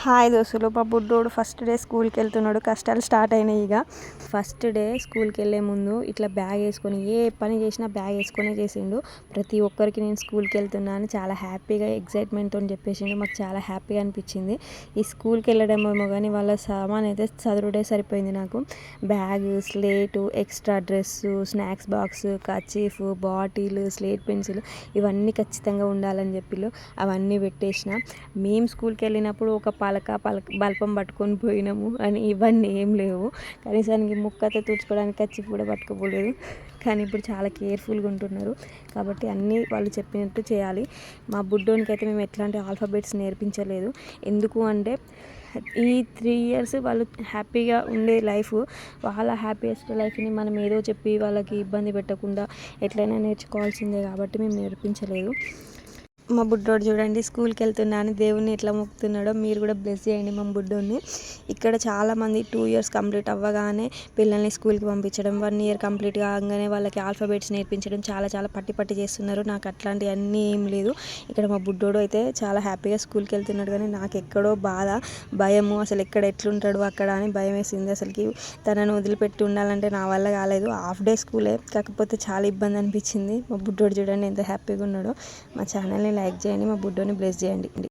Hi దోస్తులు మా బుడ్డోడు ఫస్ట్ డే స్కూల్కి వెళ్తున్నాడు కష్టాలు స్టార్ట్ అయినాయి ఇక ఫస్ట్ డే స్కూల్కి వెళ్ళే ముందు ఇట్లా బ్యాగ్ వేసుకొని ఏ పని చేసినా బ్యాగ్ వేసుకొనే చేసిండు. ప్రతి ఒక్కరికి నేను స్కూల్కి వెళ్తున్నాను చాలా హ్యాపీగా ఎగ్జైట్మెంట్తో చెప్పేసిండు. మాకు చాలా హ్యాపీగా అనిపించింది. ఈ స్కూల్కి వెళ్ళడం ఏమో కానీ వాళ్ళ సామాన్ అయితే చదువుడే సరిపోయింది నాకు. Bag slate extra dress snacks box kerchief bottle slate pencil ఇవన్నీ ఖచ్చితంగా ఉండాలని చెప్పిళ్ళు. అవన్నీ పెట్టేసిన. మేము స్కూల్కి వెళ్ళినప్పుడు ఒక పలక పలక బల్పం పట్టుకొని పోయినాము. అని ఇవన్నీ ఏం లేవు. కనీసానికి ముక్కతో తుడుచుకోవడానికి వచ్చి కూడా పట్టుకోపోలేదు కానీ ఇప్పుడు చాలా కేర్ఫుల్గా ఉంటున్నారు. కాబట్టి అన్నీ వాళ్ళు చెప్పినట్టు చేయాలి. మా బుడ్డోనికి అయితే మేము ఎట్లాంటి ఆల్ఫాబెట్స్ నేర్పించలేదు. ఎందుకు అంటే ఈ త్రీ ఇయర్స్ వాళ్ళు హ్యాపీగా ఉండే లైఫ్ వాళ్ళ హ్యాపీయెస్ట్ లైఫ్ని మనం ఏదో చెప్పి వాళ్ళకి ఇబ్బంది పెట్టకుండా ఎట్లయినా నేర్చుకోవాల్సిందే కాబట్టి మేము నేర్పించలేదు. మా బుడ్డోడు చూడండి స్కూల్కి వెళ్తున్నాను దేవుణ్ణి ఎట్లా మొక్కుతున్నాడో మీరు కూడా బ్లెస్ చేయండి మా బుడ్డోని ఇక్కడ చాలామంది టూ ఇయర్స్ కంప్లీట్ అవ్వగానే పిల్లల్ని స్కూల్కి పంపించడం వన్ ఇయర్ కంప్లీట్ కాగానే వాళ్ళకి ఆల్ఫాబెట్స్ నేర్పించడం చాలా చాలా పట్టి పట్టి చేస్తున్నారు. నాకు అట్లాంటివి అన్నీ ఏం లేదు. ఇక్కడ మా బుడ్డోడు అయితే చాలా హ్యాపీగా స్కూల్కి వెళ్తున్నాడు కానీ నాకు ఎక్కడో బాధ భయము అసలు ఎక్కడ ఎట్లుంటాడు అక్కడ అని భయం వేసింది. అసలుకి తనను వదిలిపెట్టి ఉండాలంటే నా వల్ల కాలేదు. హాఫ్ డే స్కూలే కాకపోతే చాలా ఇబ్బంది అనిపించింది. మా బుడ్డోడు చూడండి ఎంత హ్యాపీగా ఉన్నాడో. మా ఛానల్ని లైక్ చేయండి మా బుడ్డోని బ్లెస్ చేయండి.